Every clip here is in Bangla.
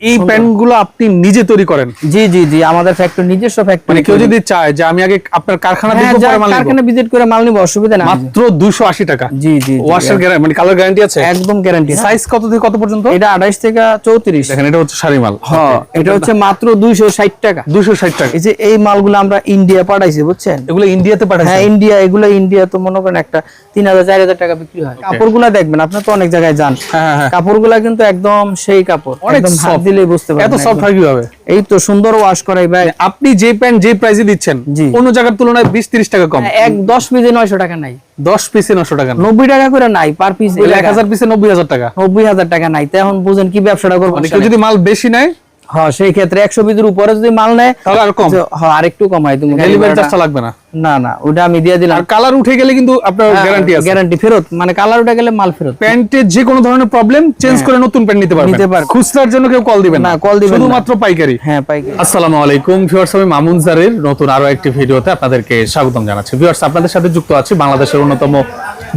এই প্যান্টগুলো আপনি নিজে তৈরি করেন? জি জি জি আমাদের ফ্যাক্টরি নিজস্ব মানে কেউ যদি চায় যে আমি আগে আপনার কারখানা দেখব পরে মাল কারখানা ভিজিট করে মাল নিব অসুবিধা নাই। মাত্র দুশো আশি টাকা। জি জি ওয়াশের গ্যারান্টি মানে কালার গ্যারান্টি আছে? একদম গ্যারান্টি সাইজ কত থেকে কত পর্যন্ত? এটা 28 থেকে 34 দেখেন এটা হচ্ছে শাড়ি মাল। হ্যাঁ এটা হচ্ছে মাত্র 260 টাকা। দুশো ষাট টাকা। এই যে এই মালগুলো আমরা ইন্ডিয়া পাঠাইছি বুঝছেন? এগুলো ইন্ডিয়াতে হ্যাঁ ইন্ডিয়া এগুলো ইন্ডিয়া তো মনে করেন একটা তিন হাজার চার হাজার টাকা বিক্রি হয়। কাপড়গুলা দেখবেন আপনার তো অনেক জায়গায় যান। হ্যাঁ হ্যাঁ কাপড়গুলা কিন্তু একদম সেই কাপড় একদম হাত soft। দিলেই এত সফট হয় কীভাবে? এই তো সুন্দর ওয়াশ করাই ভাই। আপনি যে প্যান্ট যে প্রাইসে দিচ্ছেন। অন্য জায়গার তুলনায় বিশ তিরিশ টাকা কম। এক দশ পিসে নয়শো টাকা নাই। দশ পিসে নশো টাকা না। নব্বই টাকা করে নাই পার পিস এক হাজার পিসে নব্বই হাজার টাকা। নব্বই হাজার টাকা নাই। তো এখন বুঝেন কি ব্যবসাটা করব মানে কেউ যদি মাল বেশি নেয় হ্যাঁ সেই ক্ষেত্রে একশো পিসের উপরে যদি মাল নেয় তাহলে আর কম। হ্যাঁ আরেকটু কমাই তুমি। ডেলিভারি চার্জটা লাগবে না। না না ওটা আমি দিয়ে দিলাম। আর কালার উঠে গেলে কিন্তু আপনার গ্যারান্টি আছে। গ্যারান্টি ফেরত মানে কালার উঠে গেলে মাল ফেরত। প্যান্টের যে কোনো ধরনের প্রবলেম চেঞ্জ করে নতুন প্যান্ট নিতে পারবেন। নিতে পারবেন। খুচরার জন্য কেউ কল দিবেন না, call দিবেন শুধুমাত্র পাইকারি। হ্যাঁ পাইকারি। আসসালামু আলাইকুম ভিউয়ার্স আমি মামুন জারের। নতুন আরও একটি ভিডিওতে আপনাদেরকে স্বাগতম জানাচ্ছি। ভিউয়ার্স আপনাদের সাথে যুক্ত আছি বাংলাদেশের অন্যতম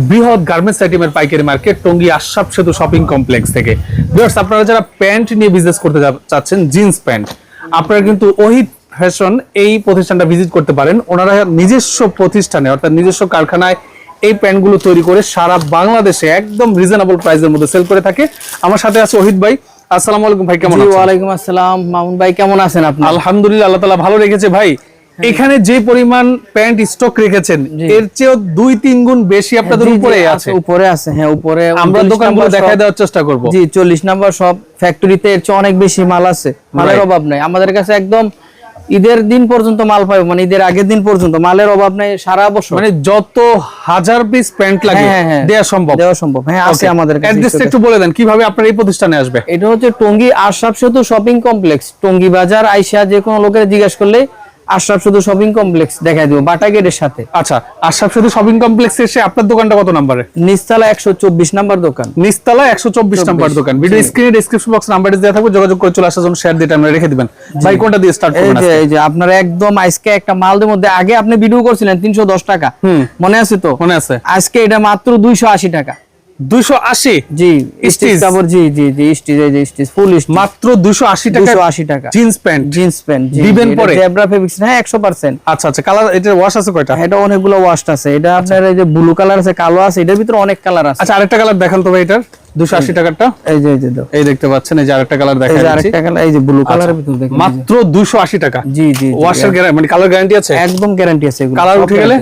বৃহৎ গার্মেন্টস আইটেমের পাইকারি মার্কেট টঙ্গী আশরাফ সেতু শপিং কমপ্লেক্স থেকে। ভিউয়ার্স আপনারা যারা প্যান্ট নিয়ে বিজনেস করতে চাচ্ছেন জিন্স প্যান্ট আপনারা কিন্তু ওহিত ফ্যাশন এই প্রতিষ্ঠানটা ভিজিট করতে পারেন। ওনারা নিজস্ব প্রতিষ্ঠানে অর্থাৎ নিজস্ব কারখানায় এই প্যান্টগুলো তৈরি করে সারা বাংলাদেশে একদম রিজনেবল প্রাইসের মধ্যে সেল করে থাকে। আমার সাথে আছে ওহিত ভাই। আসসালামু আলাইকুম ভাই কেমন আছেন? ওয়ালাইকুম আসসালাম। মামুন ভাই কেমন আছেন আপনি? আলহামদুলিল্লাহ আল্লাহ তালা ভালো রেখেছে ভাই। এখানে যে পরিমাণ প্যান্ট স্টক রেখেছেন এর চেয়েও দুই তিন গুণ বেশি আপনাদের জি, উপরে আছে, উপরে আছে হ্যাঁ উপরে আমরা 39 দোকানগুলো দেখাই দেওয়ার চেষ্টা করব। জি চল্লিশ নাম্বার সব ফ্যাক্টরিতে এর চেয়ে অনেক বেশি মাল আছে। মালের অভাব নাই। আমাদের কাছে একদম ঈদের দিন পর্যন্ত মাল পাবো মানে ঈদের আগের দিন পর্যন্ত মালের অভাব নাই সারা বছর। মানে যত হাজার পিস প্যান্ট লাগে হ্যাঁ, হ্যাঁ। দেওয়া সম্ভব। দেওয়া সম্ভব। হ্যাঁ আছে আমাদের কাছে অ্যাড্রেসটা একটু বলে দেন কীভাবে আপনার এই প্রতিষ্ঠানে আসবে? এটা হচ্ছে টঙ্গী আশরাফ সেতু শপিং কমপ্লেক্স। টঙ্গী বাজার আইসা যে কোনো লোকের জিজ্ঞেস করলে আশরাফ শুধু শপিং কমপ্লেক্স দেখাই দিব বাটা গেটের সাথে। আচ্ছা আশরাফ শুধু শপিং কমপ্লেক্স এসে আপনার দোকানটা কত নম্বরে? নিচতলা একশো চব্বিশ নাম্বার দোকান। নিচতলা একশো চব্বিশ নম্বর দোকান। ভিডিও স্ক্রিনে ডিসক্রিপশন বক্স নাম্বার দেওয়া থাকবে যোগাযোগ করে চলে আসার জন্য শেয়ার দিয়ে আমরা রেখে দিবেন। ভাই কোনটা দিয়ে স্টার্ট করবেন এই যে আপনার একদম আজকে একটা মালদের মধ্যে আগে আপনি ভিডিও করছিলেন তিনশো দশ টাকা। মনে আছে তো? মনে আছে। আজকে এটা মাত্র দুইশো আশি টাকা। দুইশো আশি জি Stitch? স্টিচ কাপড় জি জি জি স্টিচ এই যে স্টিচ ফুল স্টিচ। মাত্র টাকা জিন্স প্যান্ট। জিন্স প্যান্ট দিবেন পরে? জেব্রা ফেব্রিক্স হ্যাঁ আচ্ছা আচ্ছা কালার এটার ওয়াশ আছে কয়টা? এটা অনেকগুলো ওয়াশ আছে। এটা আপনার এই যে ব্লু কালার আছে কালো আছে এটার ভিতরে অনেক কালার আছে। আচ্ছা আরেকটা কালার দেখান তো ভাই এটার এই যে এই যে এই দেখতে পাচ্ছেন এই যে আরেকটা কালার দেখা যাচ্ছে আরেকটা কালার এই যে ব্লু কালারের ভিতরে দেখুন মাত্র দুশো আশি টাকা। জি জি ওয়াশের গ্যারান্টি মানে কালার গ্যারান্টি আছে? একদম গ্যারান্টি আছে এগুলো। Colour উঠে গেলে?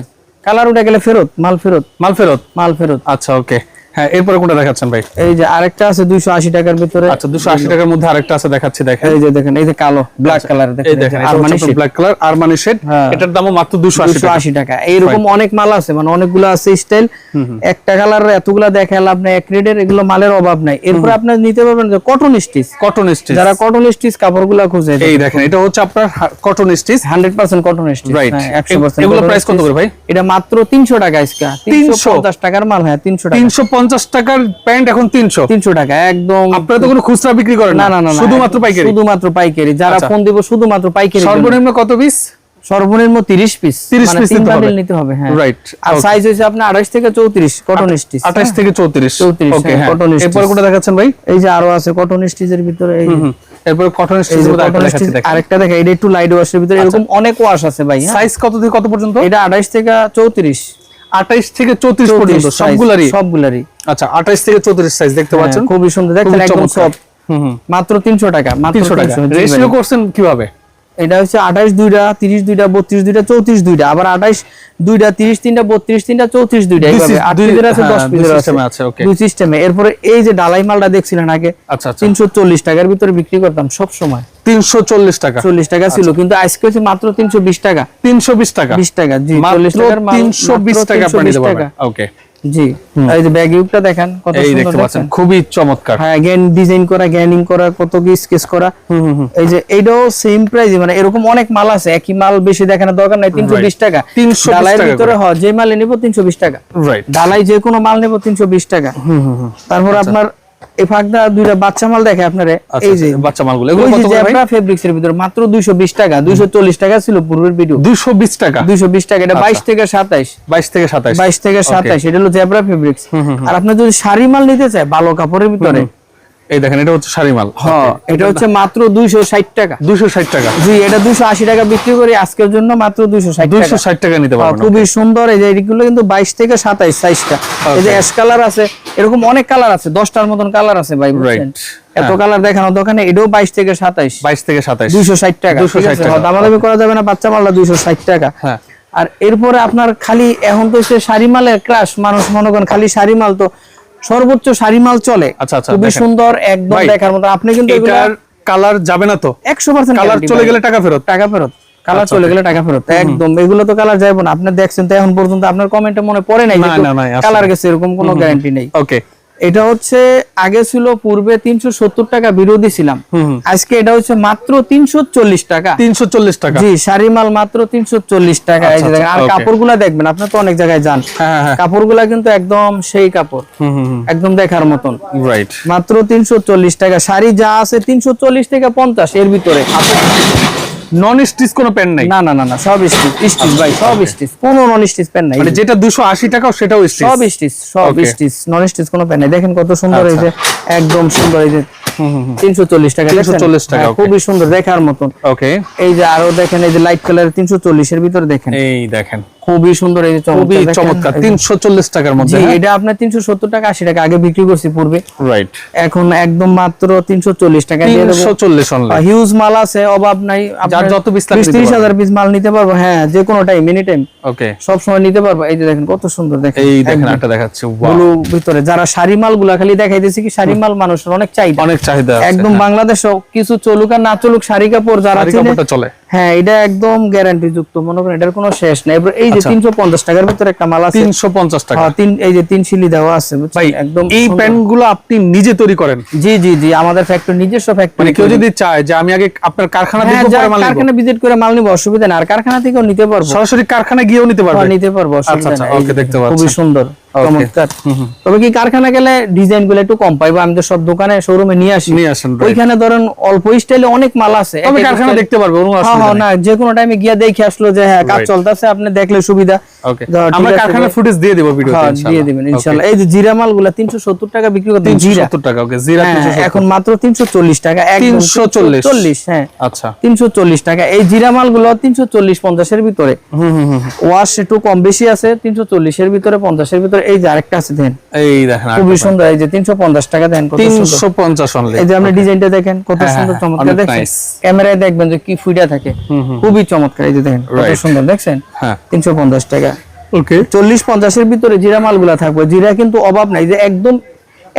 কালার উঠে গেলে ফেরত মাল ফেরত। মাল ফেরত? মাল ফেরত। আচ্ছা ওকে হ্যাঁ এরপরে কোনটা দেখাচ্ছেন ভাই? এই যে আরেকটা আছে দুইশো আশি টাকার ভিতরে। আচ্ছা দুশো আশি টাকার মধ্যে আরেকটা আছে দেখাচ্ছি দেখেন। এই যে দেখেন এই যে কালো ব্ল্যাক কালার আচ্ছা, দেখেন আর মানে ব্ল্যাক কালার আর মানে শেড। এটার দামও মাত্র দুশো আশি দুশো আশি টাকা। এইরকম অনেক মাল আছে মানে অনেকগুলো আছে স্টাইল একটা কালার এতগুলা দেখালে আপনি এক রেটের এগুলো মালের অভাব নাই। এরপর আপনি নিতে পারবেন যে কটন স্টিচ কটন স্টিচ যারা কটন স্টিচ কাপড়গুলো খুঁজে এই দেখেন এটা হচ্ছে আপনার cotton stitch hundred percent cotton stitch এ- পার্সেন্ট এগুলো price কত করে ভাই? এটা মাত্র তিনশো টাকা আজকে। 300 তিনশো। পঞ্চাশ টাকার মাল হ্যাঁ তিনশো টাকা। তিনশো পঞ্চাশ টাকার প্যান্ট এখন তিনশো। তিনশো টাকা একদম। আপনারা তো কোনো খুচরা বিক্রি করেন না? না না শুধুমাত্র পাইকারি? শুধুমাত্র পাইকারি। যারা আচ্ছা। ফোন দিব শুধুমাত্র পাইকারি সর্বনিম্ন কত পিস সর্বনিম্ন 30 পিস 30 মানে piece তিন নিতে হবে। হ্যাঁ। আর সাইজ হইছে আপনার 28 থেকে 34 কটন স্টিচ আঠাশ থেকে চৌত্রিশ। 34 ওকে হ্যাঁ, হ্যাঁ। cotton stitch। এরপরে কোনটা দেখাচ্ছেন ভাই? এই যে আরও আছে কটন স্টিচের ভিতরে এই এরপরে কটন স্টিচ কটন আরেকটা স্টিচ দেখেন। এটা একটু লাইট ওয়াশের ভিতরে এরকম অনেক ওয়াশ আছে ভাই হ্যাঁ। সাইজ কত থেকে কত পর্যন্ত? এটা 28 থেকে 34 আঠাইশ থেকে চৌত্রিশ পর্যন্ত 34 size, সবগুলারই? সবগুলারই। আচ্ছা আঠাইশ থেকে চৌত্রিশ সাইজ দেখতে হ্যাঁ, পাচ্ছেন। খুবই সুন্দর। খুবই একদম মাত্র 300 টাকা মাত্র তিনশো টাকা। 300 জি ভাই। রেশিও করছেন কীভাবে? এটা হচ্ছে আঠাশ দুইটা তিরিশ দুইটা বত্রিশ দুইটা চৌত্রিশ দুইটা। আবার আঠাশ দুইটা তিরিশ তিনটা বত্রিশ তিনটা চৌত্রিশ দুইটা। এইভাবে sys- আট পিসের আছে হ্যাঁ, দশ দুই পিসের system আছে, okay. দুই সিস্টেমে এরপরে এই যে ডালাই মালটা দেখছিলেন আগে আচ্ছা আচ্ছা। তিনশো চল্লিশ টাকার ভিতরে বিক্রি করতাম সব সময়। তিনশো চল্লিশ টাকা। চল্লিশ টাকা ছিল কিন্তু আজকে হচ্ছে মাত্র তিনশো বিশ টাকা। তিনশো বিশ টাকা। বিশ টাকা জি চল্লিশ মাত্র টাকার মাল তিনশো বিশ মাত্র টাকা 320 আপনি নিতে টাকা। পারবেন ওকে জি। এই যে ব্যাগ দেখেন কত সুন্দর দেখতে পাচ্ছেন খুবই চমৎকার। হ্যাঁ ডিজাইন করা গ্যানিং করা কত কি স্কেচ করা। এই যে এইটাও সেম প্রাইস মানে এরকম অনেক মাল আছে একই মাল বেশি দেখানোর দরকার নাই তিনশো বিশ টাকা। 320 ডালাইয়ের ভিতরে হয় যে মাল নেব তিনশো বিশ টাকা। রাইট ডালাই যে কোনো মাল নেব তিনশো বিশ টাকা। তারপর আপনার এই ফাঁকটা দুইটা বাচ্চা মাল দেখে আপনারে আচ্ছা এই যে বাচ্চা মালগুলো এগুলো কত করে ভাই? ফেব্রিক্স এর ভিতরে মাত্র দুইশো বিশ টাকা দুইশো চল্লিশ টাকা ছিল পূর্বের ভিডিও দুইশো বিশ টাকা? দুইশো বিশ টাকা এটা বাইশ থেকে সাতাইশ। বাইশ থেকে সাতাইশ। বাইশ থেকে সাতাইশ এটা হলো জেব্রা ফেব্রিক্স আর আপনি যদি শাড়ি মাল নিতে চায় ভালো কাপড়ের ভিতরে এই দেখেন এটা হচ্ছে শাড়িমাল। হ্যাঁ এটা হচ্ছে মাত্র দুইশো ষাট টাকা। দুশো ষাট টাকা। জি এটা দুইশো আশি টাকা বিক্রি করি আজকের জন্য মাত্র টাকা। নিতে হ্যাঁ, পারবেন খুবই সুন্দর এই যে এগুলো কিন্তু বাইশ থেকে সাতাইশ সাইজটা এই যে অ্যাশ কালার আছে এরকম অনেক কালার আছে দশটার মতন কালার আছে ভাই বুঝছেন? এত কালার দেখানো দোকানে এটাও বাইশ থেকে সাতাইশ। বাইশ থেকে সাতাইশ। দুইশো ষাট টাকা 260 ঠিক আছে? টাকা। হ্যাঁ, দামাদামি করা যাবে না বাচ্চা মালটা দুইশো ষাট টাকা। হ্যাঁ। আর এরপরে আপনার খালি এখন তো সে শাড়ি মালের ক্রাশ মানুষ মনে করেন খালি শাড়ি মাল তো সর্বোচ্চ শাড়ি মাল চলে। আচ্ছা, আচ্ছা, খুবই সুন্দর একদম দেখার মতো। আপনি কিন্তু এটার কালার যাবে না তো? একশো পার্সেন্ট কালার চলে গেলে টাকা ফেরত? টাকা ফেরত। কালার আচ্ছা, চলে গেলে টাকা ফেরত। একদম। এগুলো তো কালার যাবে না। আপনি দেখছেন তো এখন পর্যন্ত আপনার কমেন্টে মনে পড়ে নাই না, না, নাই, কালার গেছে এরকম কোনো গ্যারান্টি নেই। ওকে এটা হচ্ছে আগে ছিল পূর্বে তিনশো সত্তর টাকা বিরোধী ছিলাম। আজকে এটা হচ্ছে মাত্র তিনশো চল্লিশ টাকা। তিনশো চল্লিশ টাকা। জি শাড়ি মাল মাত্র তিনশো চল্লিশ টাকা। এই যে আচ্ছা, আর okay. কাপড়গুলা দেখবেন আপনি তো অনেক জায়গায় যান। হ্যাঁ হ্যাঁ কাপড়গুলা কিন্তু একদম সেই কাপড়। একদম দেখার মতন। রাইট মাত্র তিনশো চল্লিশ টাকা। শাড়ি যা আছে তিনশো চল্লিশ থেকে পঞ্চাশ এর ভিতরে। নন স্টিচ কোনো প্যান্ট নাই? না না না না সব স্টিচ স্টিচ ভাই সব স্টিচ কোনো নন স্টিচ পেন নাই। মানে যেটা দুশো আশি টাকা সেটাও স্টিচ সব স্টিচ সব. স্টিচ নন স্টিচ কোনো পেন নাই। দেখেন কত সুন্দর এই যে একদম সুন্দর এই যে তিনশো চল্লিশ টাকা দেখছেন? 340 টাকা, হ্যাঁ, খুবই সুন্দর দেখার মতন। ওকে এই যে আরও দেখেন এই যে লাইট কালার তিনশো চল্লিশের ভিতরে দেখেন। এই দেখেন। খুবই সুন্দর এই খুবই চমৎকার দেখেন। চমৎকার এই যে- তিনশো চল্লিশ টাকার মধ্যে এটা আপনার তিনশো সত্তর টাকা আশি টাকা আগে বিক্রি করছি পূর্বে। রাইট এখন একদম মাত্র তিনশো চল্লিশ টাকা দিয়ে দেবো। তিনশো চল্লিশ অনলি হিউজ মাল আছে অভাব নাই। যার যত piece লাগবে বিশ নিতে ত্রিশ পারবেন। হাজার পিস মাল নিতে পারব হ্যাঁ যে কোনো টাইম এনি টাইম ওকে সব সময় নিতে পারব। এই যে দেখেন কত সুন্দর দেখেন। এই দেখেন একটা দেখাচ্ছে ব্লু ভিতরে। যারা শাড়ি মালগুলা খালি দেখাইতেছি কি শাড়ি মাল মানুষের অনেক চাহিদা। অনেক চাহিদা একদম বাংলাদেশও কিছু চলুক আর না চলুক শাড়ি কাপড় যারা চলে। হ্যাঁ এটা একদম গ্যারান্টি যুক্ত মনে করেন এটার কোনো শেষ নাই। এই যে আচ্ছা। তিনশো পঞ্চাশ টাকার ভিতরে একটা মাল আছে। তিনশো পঞ্চাশ টাকা। হ্যাঁ, তিন এই যে তিন শিলি দেওয়া আছে? ভাই একদম এই সুন্দর। প্যান্টগুলো আপনি নিজে তৈরি করেন। জি জি জি আমাদের ফ্যাক্টরি নিজস্ব মানে ফ্যাক্টরি কেউ যদি চায় যে আমি আগে আপনার কারখানা হ্যাঁ দেখব পরে মাল নিবো, কারখানা ভিজিট করে মাল নিবো অসুবিধা না আর কারখানা থেকেও নিতে পারব। সরাসরি কারখানা গিয়েও নিতে পারবে। হ্যাঁ, নিতে পারব আচ্ছা, okay, এই দেখতে খুবই পাচ্ছেন। সুন্দর। চমৎকার। তবে কি কারখানা গেলে ডিজাইনগুলো একটু কম পাইবো? আমি তো সব দোকানে শোরুমে নিয়ে আসি। নিয়ে আসেন ওইখানে ধরেন অল্প স্টাইলে অনেক মাল আছে। তবে কারখানা দেখতে পারবে কোনো হ্যাঁ অসুবিধা হ্যাঁ না যে কোনো টাইমে গিয়া দেখে আসলো যে হ্যাঁ কাজ চলতেছে আপনি দেখলে সুবিধা। ওকে আমরা কারখানা ফুটেজ দিয়ে দেবো ভিডিওতে হ্যাঁ দিয়ে দিবেন ইনশাআল্লাহ। এই যে জিরা মালগুলা তিনশো সত্তর টাকা বিক্রি করতে জিরা। 370 টাকা ওকে জিরা 370 এখন মাত্র তিনশো চল্লিশ টাকা 340 চল্লিশ। হ্যাঁ। আচ্ছা। তিনশো চল্লিশ টাকা। এই জিরা মালগুলো তিনশো চল্লিশ পঞ্চাশের ভিতরে। হুম হুম ওয়াশ একটু কম বেশি আছে তিনশো চল্লিশের ভিতরে পঞ্চাশের ভিতরে। এই যে আরেকটা আছে দেন। এই দেখেন খুবই সুন্দর এই যে তিনশো পঞ্চাশ টাকা দেন কত সুন্দর। তিনশো পঞ্চাশ অনলি এই যে আপনি ডিজাইনটা দেখেন কত হ্যাঁ, সুন্দর হ্যাঁ, চমৎকার। nice। ক্যামেরায় দেখবেন যে কি ফুইটা থাকে। খুবই চমৎকার এই যে দেখেন কত সুন্দর দেখছেন? হ্যাঁ। তিনশো পঞ্চাশ টাকা। ওকে চল্লিশ পঞ্চাশের ভিতরে জিরা মালগুলা থাকবে। জিরা কিন্তু অভাব নাই যে একদম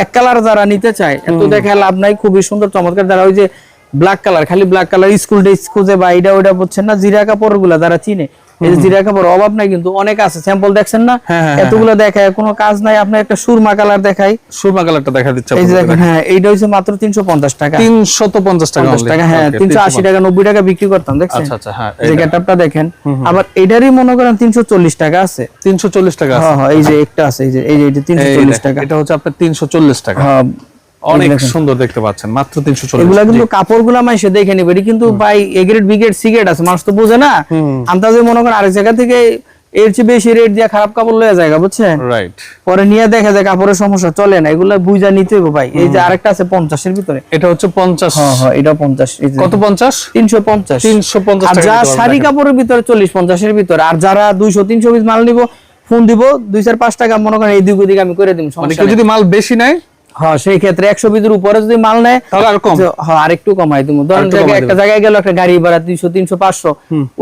এক কালার যারা নিতে চায় এত দেখে লাভ নাই খুবই সুন্দর চমৎকার। যারা ওই যে ব্ল্যাক কালার খালি ব্ল্যাক কালার স্কুল ড্রেস খুঁজে বা এটা ওইটা বুঝছেন না জিরা কাপড়গুলা যারা চিনে এই জিরা কাপড় অভাব নাই কিন্তু অনেক আছে। স্যাম্পল দেখছেন না? হ্যাঁ, হ্যাঁ, এতগুলো দেখায় কোনো কাজ নাই। আপনার একটা সুরমা কালার দেখাই। সুরমা কালারটা দেখা দিচ্ছে এই দেখেন হ্যাঁ এইটা হচ্ছে মাত্র তিনশো পঞ্চাশ টাকা। তিনশত পঞ্চাশ টাকা পঞ্চাশ only। টাকা হ্যাঁ Okay, তিনশো আশি টাকা নব্বই টাকা বিক্রি করতাম দেখছেন? আচ্ছা আচ্ছা হ্যাঁ গেটআপটা দেখেন আবার এটারই মনে করেন তিনশো চল্লিশ টাকা আছে। তিনশো চল্লিশ টাকা আছে। হ্যাঁ হ্যাঁ এই যে একটা আছে এই যে এই যে এটা তিনশো এই চল্লিশ দেখেন, টাকা। এটা হচ্ছে আপনার তিনশো চল্লিশ টাকা। হ্যাঁ অনেক সুন্দর দেখতে পাচ্ছেন মাত্র তিনশো চল্লিশ। এগুলা কিন্তু দেখে নিবে এটি কিন্তু ভাই A grade B grade C grade আছে মানুষ তো বোঝে না। আন্দাজে মনে করেন আরেক জায়গা থেকে এর চেয়ে বেশি রেট দিয়ে খারাপ কাপড় লয়ে যায় বুঝছেন? রাইট পরে নিয়ে দেখা যায় কাপড়ের সমস্যা চলে না এগুলা বুঝা নিতে হবে ভাই। এই যে আরেকটা আছে পঞ্চাশের ভিতরে। এটা হচ্ছে পঞ্চাশ। হ্যাঁ হ্যাঁ এটা পঞ্চাশ এই যে কত পঞ্চাশ? তিনশো পঞ্চাশ। তিনশো পঞ্চাশ আর যা শাড়ি কাপড়ের ভিতরে চল্লিশ পঞ্চাশের ভিতরে আর যারা দুইশো তিনশো পিস মাল নিব ফোন দিব দুই চার পাঁচ টাকা মনে করেন এই দিক ওদিক আমি করে দিব মানে নেই। যদি মাল বেশি নেয় হ্যাঁ সেই ক্ষেত্রে একশো পিসের উপরে যদি মাল নেয় হ্যাঁ আরেকটু কমাই দিব। ধরেন জায়গায় একটা জায়গায় গেল একটা গাড়ি ভাড়া দুইশো তিনশো পাঁচশো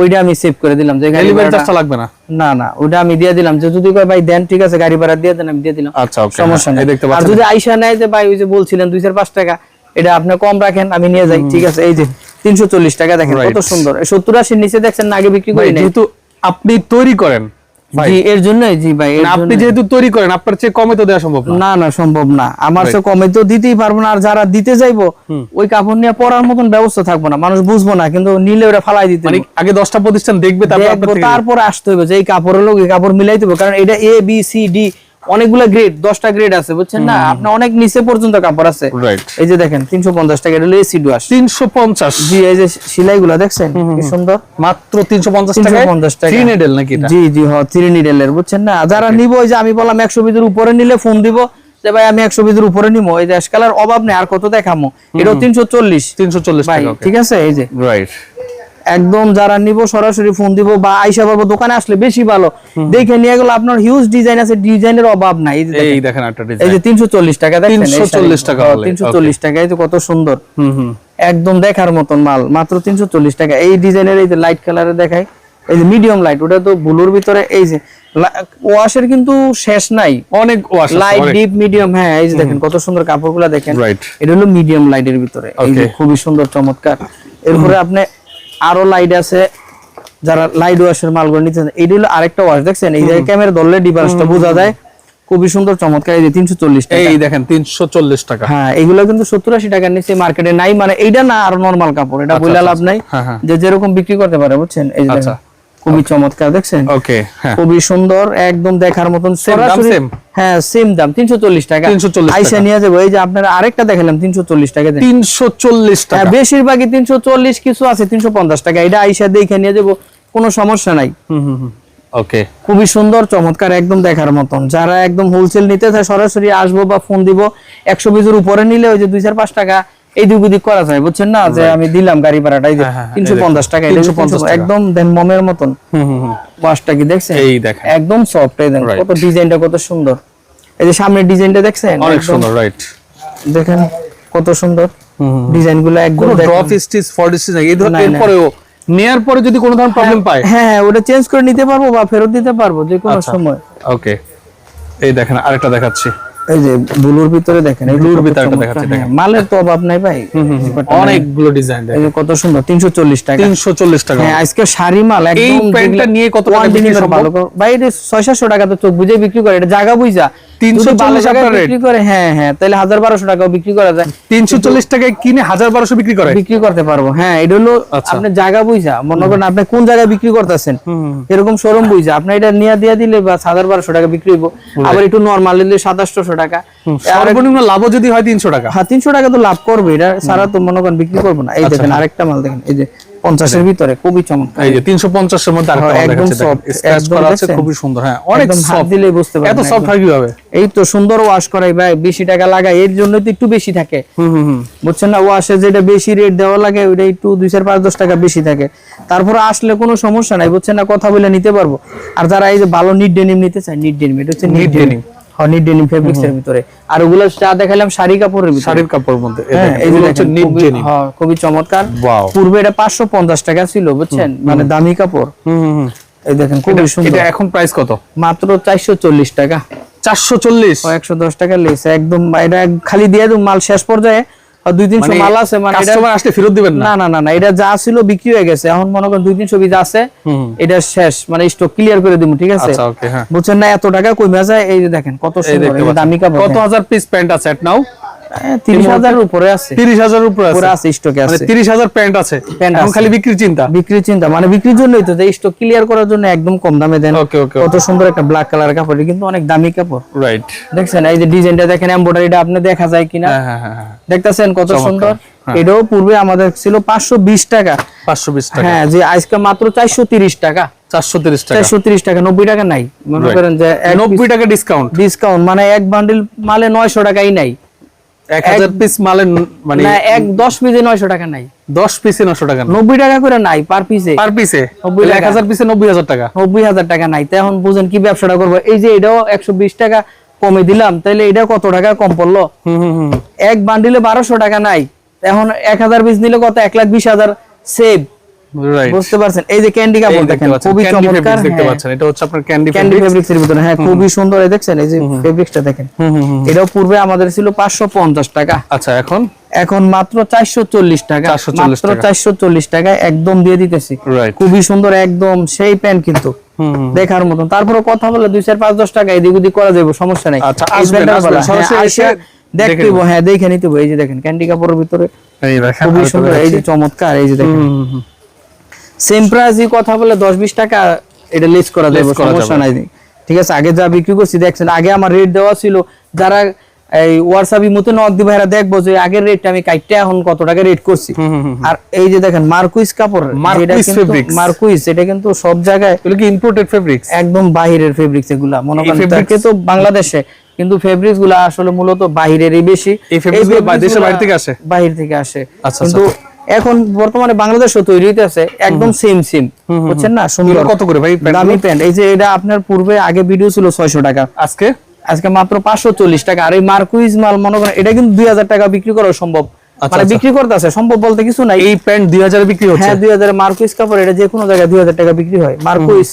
ওইটা আমি সেভ করে দিলাম যে গাড়ি লাগবে না? না না ওটা আমি দিয়ে দিলাম। যে যদি কয় ভাই দেন ঠিক আছে গাড়ি ভাড়া দিয়ে দেন আমি দিয়ে দিলাম। আচ্ছা সমস্যা নেই। আর যদি আইসা নেয় যে ভাই ওই যে বলছিলেন দুই চার পাঁচ টাকা এটা আপনি কম রাখেন আমি নিয়ে যাই ঠিক আছে। এই যে তিনশো চল্লিশ টাকা দেখেন. কত সুন্দর। সত্তর আশির নিচে দেখছেন আগে বিক্রি করি নাই। যেহেতু আপনি তৈরি করেন জি এর জন্যই জি ভাই আপনি যেহেতু তৈরি করেন আপনার চেয়ে কমে তো দেওয়া সম্ভব না। না না সম্ভব না। আমার চেয়ে কমে তো দিতেই পারব না আর যারা দিতে যাইবো ওই কাপড় নিয়ে পরার মতন ব্যবস্থা থাকব না। মানুষ বুঝব না কিন্তু নিলে ওটা ফালাই দিতে মানে আগে দশটা প্রতিষ্ঠান দেখবে তারপর তারপরে আসতে হবে যে এই কাপড়ের লোক এই কাপড় মিলাই দেবো কারণ এটা এ বি সি ডি অনেকগুলো গ্রেড দশটা গ্রেড আছে বুঝছেন না? আপনার অনেক নিচে পর্যন্ত কাপড় আছে। এই যে দেখেন তিনশো পঞ্চাশ টাকা এটা হলো এসি ডুয়াশ তিনশো পঞ্চাশ। জি এই যে সিলাই গুলা দেখছেন কি সুন্দর। মাত্র তিনশো পঞ্চাশ টাকা পঞ্চাশ টাকা। থ্রি নেডেল নাকি জি জি হ থ্রি নিডেলের বুঝছেন না? যারা নিব ওই যে আমি বললাম একশো পিসের উপরে নিলে ফোন দিব যে ভাই আমি একশো পিসের উপরে নিবো এই অ্যাশ কালার অভাব নেই আর কত দেখামো? এটাও তিনশো চল্লিশ। তিনশো চল্লিশ ঠিক আছে? এই যে। রাইট একদম যারা নিব সরাসরি ফোন দিব বা আইসা পারব দোকানে আসলে বেশি ভালো। দেখে নিয়ে গেল আপনার হিউজ ডিজাইন আছে ডিজাইনের অভাব নাই। এই দেখেন। এই দেখেন। এই যে তিনশো চল্লিশ টাকা দেখেন 340 টাকা হলে, তিনশো চল্লিশ টাকা এই যে কত সুন্দর। হুম একদম দেখার মতন মাল মাত্র তিনশো চল্লিশ টাকা। এই ডিজাইনের এই যে লাইট কালারে দেখায় এই যে মিডিয়াম লাইট ওটা তো ব্লুর ভিতরে এই যে ওয়াশের কিন্তু শেষ নাই। অনেক ওয়াশ লাইট ডিপ মিডিয়াম হ্যাঁ এই যে দেখেন কত সুন্দর কাপড়গুলো দেখেন। এটা হলো মিডিয়াম লাইটের ভিতরে। এই যে খুবই সুন্দর চমৎকার। এরপরে আপনি আরও লাইট আছে। যারা লাইট ওয়াশের মালগুলো নিতে এইটা হলো আরেকটা ওয়াশ দেখছেন? এই যে ক্যামেরা ধরলে ডিভাইসটা বোঝা যায়। খুবই সুন্দর চমৎকার। এই যে তিনশো চল্লিশ টাকা। এই দেখেন তিনশো চল্লিশ টাকা। হ্যাঁ এগুলো কিন্তু সত্তর আশি টাকার নিচে মার্কেটে নাই। মানে এইটা না আর নর্মাল কাপড় এটা বইলা লাভ নাই। হ্যাঁ, হ্যাঁ। যে যেরকম বিক্রি করতে পারে বুঝছেন? এই যে আচ্ছা। খুবই চমৎকার দেখছেন? ওকে হ্যাঁ। খুবই সুন্দর একদম দেখার মতন সরাসরি হ্যাঁ সেম দাম তিনশো চল্লিশ টাকা। 340 আইসা। নিয়ে যাব এই যে আপনারা আরেকটা দেখালাম তিনশো চল্লিশ টাকা দেন। তিনশো চল্লিশ হ্যাঁ টাকা। বেশিরভাগই তিনশো চল্লিশ কিছু আছে তিনশো পঞ্চাশ টাকা। এটা আইসা দেখে নিয়ে যাব কোনো সমস্যা নাই। হুম হুম হুম ওকে খুবই সুন্দর চমৎকার একদম দেখার মতন। যারা একদম হোলসেল নিতে চায় সরাসরি আসব বা ফোন দিব। একশো পিসের উপরে নিলে ওই যে দুই চার পাঁচ টাকা। এই দুই দিক করা যায় বুঝছেন না? যে আমি দিলাম গাড়ি ভাড়াটা এই যে হ্যাঁ, হ্যাঁ, তিনশো পঞ্চাশ টাকা এটা 350 একদম দেন মমের মতন। হুম হুম হুম। ওয়াশটা কি দেখছেন? এই দেখেন। একদম সফট এই দেখেন। কত ডিজাইনটা কত সুন্দর। এই যে সামনের ডিজাইনটা দেখছেন? অনেক সুন্দর রাইট দেখেন কত সুন্দর। ডিজাইনগুলো একদম ড্রপ স্টিচ ফর স্টিচ এই না, ধর না। নেয়ার পরে যদি কোনো ধরনের প্রবলেম পায়? হ্যাঁ হ্যাঁ ওটা চেঞ্জ করে নিতে পারব বা ফেরত দিতে পারব যে কোনো আচ্ছা। সময়। ওকে এই দেখেন আরেকটা দেখাচ্ছি। এই যে ব্লুর ভিতরে দেখেন ব্লুর কত ভিতরে দেখাচ্ছি, হ্যাঁ, মালের তো অভাব নাই ভাই। অনেকগুলো ডিজাইন দেখেন। কত সুন্দর তিনশো চল্লিশ টাকা। তিনশো চল্লিশ টাকা। হ্যাঁ আজকে শাড়ি মাল এই প্যান্টটা নিয়ে কত টাকা বিক্রি সম্ভব? ভাই এটা ছয় সাতশো টাকা তো চোখ বুঝে বিক্রি করে এটা জায়গা বুঝা। 340 বিক্রি করে হ্যাঁ হ্যাঁ তাহলে হাজার বারোশো টাকাও বিক্রি করা যায়। তিনশো চল্লিশ টাকায় কিনে হাজার বারোশো বিক্রি করে? বিক্রি করতে পারব হ্যাঁ এটা হলো আচ্ছা। আপনি জায়গা বুঝা মনে করেন আপনি কোন জায়গায় বিক্রি করতেছেন এরকম শোরুম বুঝা আপনি এটা নিয়ে দিয়ে দিলে বা হাজার বারোশো টাকা বিক্রি হইব আবার একটু নর্মাল দিলে সাতাশশো টাকা। আর সর্বনিম্ন লাভও যদি হয় তিনশো টাকা? হ্যাঁ তিনশো টাকা তো লাভ করবে এটা সারা তো মনে করেন বিক্রি করব না। এই আচ্ছা, দেখেন আরেকটা মাল দেখেন এই যে পঞ্চাশের ভিতরে খুবই চমৎকার। এই যে তিনশো পঞ্চাশের মধ্যে আরেকটা হ্যাঁ, একদম একদম করা আছে, খুবই সুন্দর হ্যাঁ অনেক soft। দিলেই বুঝতে পারবেন এত সফট হয় কীভাবে? এই তো সুন্দর ওয়াশ করাই ভাই বেশি টাকা এর জন্য তো একটু বেশি থাকে। হুম হুম হুম। বুঝছেন না ওয়াশে যেটা বেশি রেট দেওয়া লাগে ওইটা একটু দুই চার পাঁচ দশ টাকা বেশি থাকে। তারপরে আসলে কোনো সমস্যা নাই বুঝছেন না কথা বলে নিতে পারব। আর যারা এই যে ভালো নিট ডেনিম নিতে চায় নিট ডেনিম এটা হচ্ছে নিট ডেনিম হ্যাঁ ডেনিম ফেব্রিক্স এর ভিতরে। আর ওগুলো যা দেখালাম শাড়ি কাপড়ের ভিতরে। শাড়ির কাপড়ের মধ্যে। এই হ্যাঁ, এগুলো হচ্ছে খুবই- হ্যাঁ, খুবই চমৎকার। পূর্বে এটা পাঁচশো পঞ্চাশ টাকা ছিল বুঝছেন? মানে দামি কাপড়। হুম। এই দেখেন খুবই সুন্দর। এটা এখন প্রাইস কত? মাত্র চারশো চল্লিশ টাকা। চারশো চল্লিশ? একশো দশ টাকা লেস একদম এটা খালি দিয়ে দেব মাল শেষ পর্যায়ে দুই তিনশো মাল আছে মানে কাস্টমার আসলে ফেরত দিবেন না? না না না এটা যা ছিল বিক্রি হয়ে গেছে। এখন মনে করেন দুই তিনশো পিস আছে এটা শেষ। মানে স্টক ক্লিয়ার করে দিব ঠিক আছে? আচ্ছা হ্যাঁ। বুঝছেন না এত টাকা কমে যায় এই দেখেন কত দামি কাপড়। কত হাজার পিস প্যান্ট আছে নাও উপরে আছে। তিরিশ হাজার উপরে উপরে আছে আছে। স্টকে আছে। প্যান্ট আছে। এখন খালি বিক্রির চিন্তা। বিক্রির চিন্তা। মানে বিক্রির জন্যই তো স্টক ক্লিয়ার করার জন্য একদম কম দামে দেন। ওকে ওকে কত সুন্দর একটা ব্ল্যাক কালার কাপড় কিন্তু অনেক দামি কাপড়। রাইট দেখছেন এই যে ডিজাইনটা দেখেন এমব্রয়ডারিটা আপনি দেখা যায় কিনা? হ্যাঁ হ্যাঁ হ্যাঁ দেখতেছেন কত সুন্দর। এটাও পূর্বে আমাদের ছিল পাঁচশো বিশ টাকা। পাঁচশো বিশ টাকা। হ্যাঁ যে আজকে মাত্র চারশো তিরিশ টাকা। চারশো তিরিশ টাকা। চারশো তিরিশ টাকা নব্বই টাকা নাই। মনে করেন যে নব্বই টাকা ডিসকাউন্ট ডিসকাউন্ট মানে এক বান্ডিল মালে নয়শো টাকাই নাই। এক হাজার পিস মালে মানে না এক দশ পিসে নয়শো টাকা নাই। পিসে টাকা টাকা করে নাই পার পিসে পার পিসে পিসে টাকা। টাকা। এখন বুঝেন কি ব্যবসাটা করব? এই যে এটাও একশো বিশ টাকা কমে দিলাম তাহলে এটা কত টাকা কম পড়ল? হুম হুম হুম। এক বান্ডিলে বারোশো টাকা নাই। এখন এক হাজার পিস নিলে কত? এক লাখ বিশ হাজার। সেভ বুঝতে পারছেন? এই যে ক্যান্ডি কাপড় দেখেন খুবই চমৎকার দেখতে হ্যাঁ। পাচ্ছেন। এটা হচ্ছে আপনার ক্যান্ডি ক্যান্ডি ফেব্রিক্স এর ভিতরে হ্যাঁ খুবই সুন্দর এই দেখছেন? এই যে ফেব্রিক্সটা দেখেন। এটাও পূর্বে আমাদের ছিল পাঁচশো পঞ্চাশ টাকা। আচ্ছা এখন? এখন মাত্র চারশো চল্লিশ টাকা। 440 টাকা। চারশো চল্লিশ টাকায় একদম দিয়ে দিতেছি। খুবই সুন্দর একদম সেই প্যান্ট কিন্তু। দেখার মতন। তারপরে কথা বলে দুই চার পাঁচ দশ টাকা এদিক ওদিক করা যাবে সমস্যা নাই। আচ্ছা, হ্যাঁ, দেখতে হ্যাঁ দেখে নিতে। এই যে দেখেন ক্যান্ডি কাপড়ের ভিতরে এই দেখেন খুবই সুন্দর এই যে চমৎকার এই যে দেখেন। সেম প্রাইসই কথা বলে দশ বিশ টাকা এটা লেস করা যাবে সমস্যা নাই। ঠিক আছে আগে যা বিক্রি করছি দেখছেন আগে আমার রেট দেওয়া ছিল যারা এই হোয়াটসঅ্যাপের মতো নক দিবে এরা দেখব যে আগের রেটটা আমি কাইটটা এখন কত টাকা রেট করছি। আর এই যে দেখেন মার্কুইস কাপড় মার্কুইস কিন্তু মার্কুইস এটা কিন্তু সব জায়গায় এগুলো কি ইম্পোর্টেড ফেব্রিক্স একদম বাহিরের ফেব্রিক্স এগুলা। মনে করেন fabrics- তো বাংলাদেশে কিন্তু ফেব্রিক্সগুলো আসলে মূলত বাহিরেরই বেশি। এই fabrics গুলো বা- fabrics দেশের বাইরে থেকে আসে? বাহির থেকে আসে। আচ্ছা, কিন্তু এখন বর্তমানে বাংলাদেশও তৈরি হইতেছে একদম সেম সেম বুঝছেন না? সুন্দর। কত করে ভাই দামি প্যান্ট। এই যে এটা আপনার পূর্বে আগে ভিডিও ছিল ছয়শো টাকা। আজকে? আজকে মাত্র পাঁচশো চল্লিশ টাকা। আর এই মার্কুইজ মাল মনে করেন এটা কিন্তু দুই হাজার টাকা বিক্রি করা সম্ভব। মানে আচ্ছা। বিক্রি করতেছে সম্ভব বলতে কিছু নাই। এই প্যান্ট দুই হাজারে বিক্রি হচ্ছে? হ্যাঁ দুই হাজার মার্কুইজ কাপড় এটা যে কোনো জায়গায় দুই হাজার টাকা বিক্রি হয়। মার্কুইজ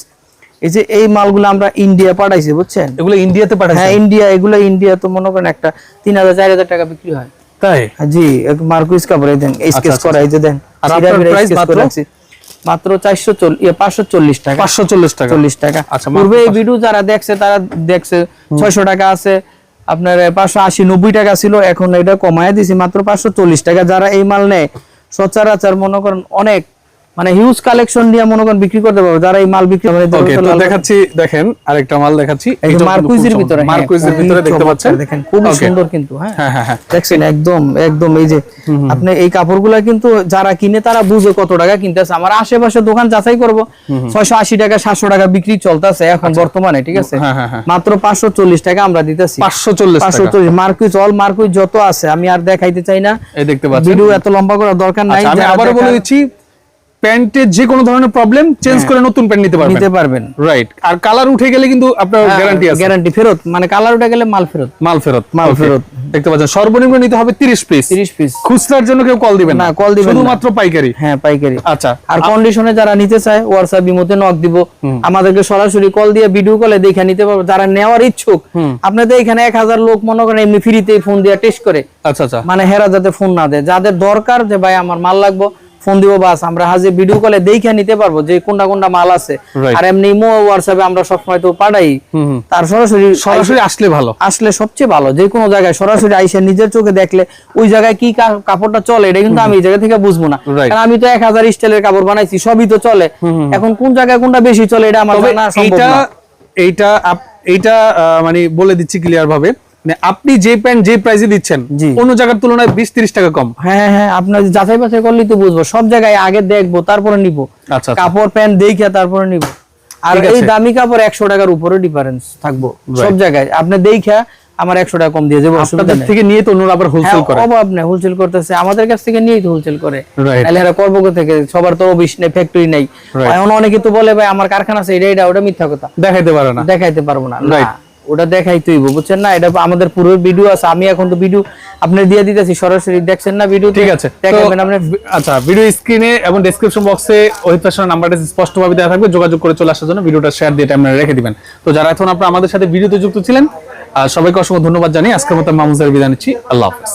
এই যে এই মালগুলো আমরা ইন্ডিয়া পাঠাইছি বুঝছেন? এগুলো ইন্ডিয়াতে পাঠাচ্ছে হ্যাঁ ইন্ডিয়া এগুলো ইন্ডিয়া তো মনে করেন একটা তিন হাজার চার হাজার টাকা বিক্রি হয়। তাই? হ্যাঁ, জি মার্কুইস কাপড় দেন স্কেচ আচ্ছা, করা এই যে দেন আর আপনার প্রাইস মাত্র? মাত্র চারশো চল্লিশ পাঁচশো চল্লিশ টাকা। পাঁচশো চল্লিশ টাকা। চল্লিশ টাকা। আচ্ছা, পূর্বে এই ভিডিও যারা দেখছে তারা দেখছে ছয়শো টাকা আছে আপনার পাঁচশো আশি নব্বই টাকা ছিল এখন এটা কমায় দিছি মাত্র পাঁচশো চল্লিশ টাকা। যারা এই মাল নেয় সচরাচর মনে করেন অনেক মানে হিউজ কালেকশন দিয়ে মনে করেন বিক্রি করতে পারবে যারা এই মাল বিক্রি করে ওকে তো দেখাচ্ছি দেখেন আরেকটা মাল দেখাচ্ছি এই মার্কুইজের ভিতরে মার্কুইজের ভিতরে দেখতে পাচ্ছেন? দেখেন Okay. সুন্দর কিন্তু হ্যাঁ। হ্যাঁ হ্যাঁ হ্যাঁ। দেখছেন একদম একদম এই যে আপনি এই কাপড়গুলা কিন্তু যারা কিনে তারা বুঝে কত টাকা কিনতেছে। আমার আশেপাশে দোকান যাচাই করব। ছয়শো আশি টাকা সাতশো টাকা বিক্রি চলতেছে এখন বর্তমানে ঠিক আছে? হ্যাঁ, হ্যাঁ, হ্যাঁ। মাত্র পাঁচশো চল্লিশ টাকা আমরা দিতেছি। পাঁচশো চল্লিশ পাঁচশো টাকা চল্লিশ মার্কুইজ অল মার্কুইজ যত আছে আমি আর দেখাইতে চাই না। এই দেখতে পাচ্ছেন। ভিডিও এত লম্বা করার দরকার নাই আচ্ছা, আমি যারা বলে দিচ্ছি প্যান্টের যে কোনো ধরনের প্রবলেম চেঞ্জ করে নতুন প্যান্ট নিতে পারবেন। নিতে পারবেন। রাইট আর কালার উঠে গেলে কিন্তু আপনার গ্যারান্টি আছে। গ্যারান্টি ফেরত। মানে কালার উঠে গেলে মাল ফেরত। মাল ফেরত মাল ফেরত। দেখতে পাচ্ছেন সর্বনিম্ন নিতে হবে 30 পিস 30 পিস খুচরার জন্য কেউ কল দিবেন না, call দিবেন। শুধুমাত্র পাইকারি। হ্যাঁ পাইকারি। আচ্ছা আর কন্ডিশনে যারা নিতে চায় হোয়াটসঅ্যাপ বিমতে নক দিব। আমাদেরকে সরাসরি কল দিয়ে ভিডিও কলে দেখে নিতে পারবে। যারা নেওয়ার ইচ্ছুক আপনাদের এখানে এক হাজার লোক মনে করেন এমনি ফ্রিতে ফোন দিয়ে টেস্ট করে। আচ্ছা আচ্ছা। মানে হেরা যাতে ফোন না দেয়। যাদের দরকার যে ভাই আমার মাল লাগবো। ফোন দিব বাস। আমরা হাজির ভিডিও কলে দেখে নিতে পারব যে কোনটা কোনটা মাল আছে। আর এমনি ইমো হোয়াটসঅ্যাপে আমরা সবসময় তো পাঠাই। তার সরাসরি সরাসরি আসলে ভালো। আসলে সবচেয়ে ভালো। যে কোনো জায়গায় সরাসরি আইসে নিজের চোখে দেখলে ওই জায়গায় কি কাপড়টা চলে এটা কিন্তু আমি এই জায়গা থেকে বুঝব না। কারণ আমি তো এক হাজার স্টাইলের কাপড় বানাইছি সবই তো চলে। এখন কোন জায়গায় কোনটা বেশি চলে এটা আমার জানা সম্ভব এইটা না। এইটা মানে বলে দিচ্ছি ক্লিয়ার ভাবে। আপনি যে প্যান্ট যে প্রাইসে দিচ্ছেন। অন্য জায়গার তুলনায় 20 30 টাকা কম। হ্যাঁ হ্যাঁ, হ্যাঁ আপনার যাচাই বাছাই করলেই তো বুঝব। সব জায়গায় আগে দেখব তারপরে নিব। আচ্ছা আচ্ছা। কাপড় প্যান্ট দেখে তারপরে নিব। আর এই দামি কাপড় একশো টাকার উপরে ডিফারেন্স থাকব। সব জায়গায়। আপনি দেখা আমার একশো টাকা কম দিয়ে যাব আপনাদের থেকে নিয়ে তো অন্যরা আবার হোলসেল হ্যাঁ, করে। অভাব নেই হোলসেল করতেছে। আমাদের কাছ থেকে নিয়েই তো হোলসেল করে. তাহলে এরা করব থেকে সবার তো অফিস নেই ফ্যাক্টরি নেই। এখন অনেকে তো বলে ভাই আমার কারখানা আছে এটা এটা ওটা মিথ্যা কথা। দেখাইতে পারে না। দেখাইতে পারব না। না দেখাই তুইব বুঝছেন না? এটা আমাদের পুরো ভিডিও আছে আমি এখন তো ভিডিও আপনি দিয়ে দিতেছি সরাসরি দেখছেন না ভিডিও ঠিক আছে দেখাবেন আপনি আচ্ছা ভিডিও স্ক্রিনে এবং ডেসক্রিপশন বক্সে ওহিত ফ্যাশনের নাম্বারটা স্পষ্টভাবে দেওয়া থাকবে যোগাযোগ করে চলে আসার জন্য ভিডিওটা শেয়ার দিয়ে আপনারা রেখে দিবেন। তো যারা এখন আপনারা আমাদের সাথে ভিডিওতে যুক্ত ছিলেন সবাইকে অসংখ্য ধন্যবাদ জানিয়ে আজকের মতো মামুজার বিদায় নিচ্ছি আল্লাহ হাফেজ।